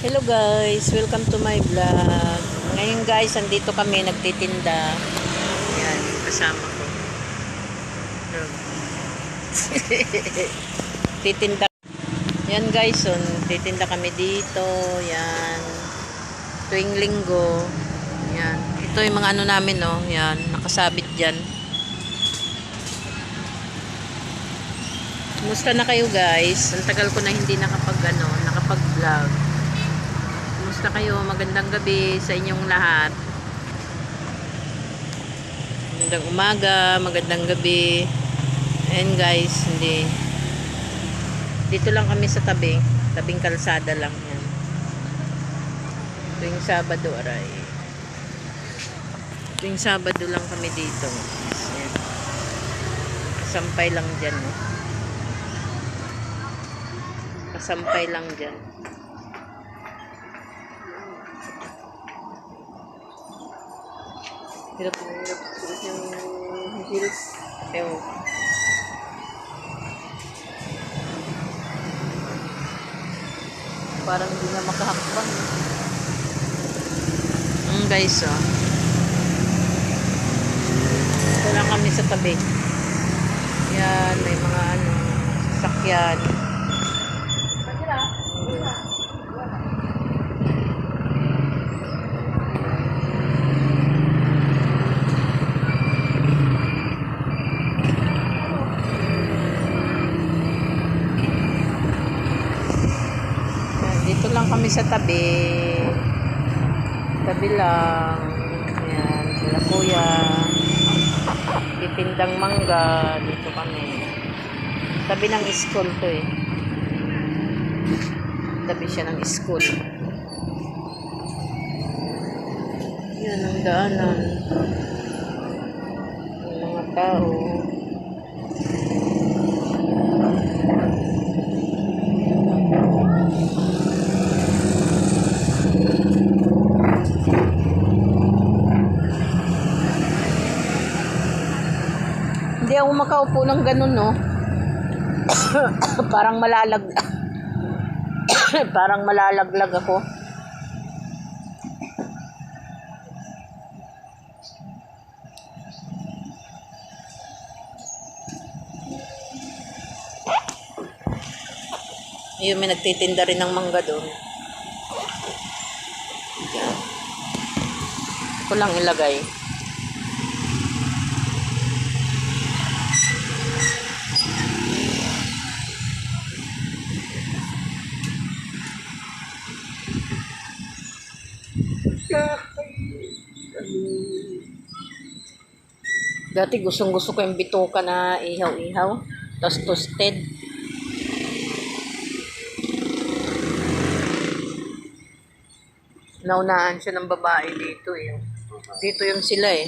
Hello guys, welcome to my vlog. Ngayon guys, andito kami nagtitinda. Yan, kasama ko. Look. Titinda. Yan guys, so, titinda kami dito. Yan. Tuwing linggo. Yan. Ito yung mga ano namin, no. Yan, nakasabit dyan. Kumusta na kayo guys? Ang tagal ko na hindi nakapag ano, nakapag-vlog. Kumusta kayo? Magandang gabi sa inyong lahat. Magandang umaga, magandang gabi. Ayan guys, hindi. Dito lang kami sa tabi. Tabing kalsada lang yan. Tuwing Sabado, aray. Tuwing Sabado lang kami dito. Ayan. Sampay lang dyan, no? Kasampay lang dyan. Hirap na hirap. Suot yung heels. Ewan. Parang hindi na makahakbang. Mm, guys, oh. Ito lang kami sa tabi. Yan, may mga ano, sasakyan. Yan, Lang kami sa tabi. Tabi lang. Yan, sila kuya. Titindang mangga. Dito kami. Tabi ng school to eh. Tabi siya ng school. Yan ang daanan. Yung mga tao. Hindi ako makaupo ng ganun, no? Parang malalag... Parang malalaglag ako. Ayun, may nagtitinda rin ng mangga doon. Ito lang ilagay. Dati gustong gusto ko yung bituka na ihaw-ihaw. Tapos toasted. Naunaan siya ng babae dito eh. Dito yung sila eh.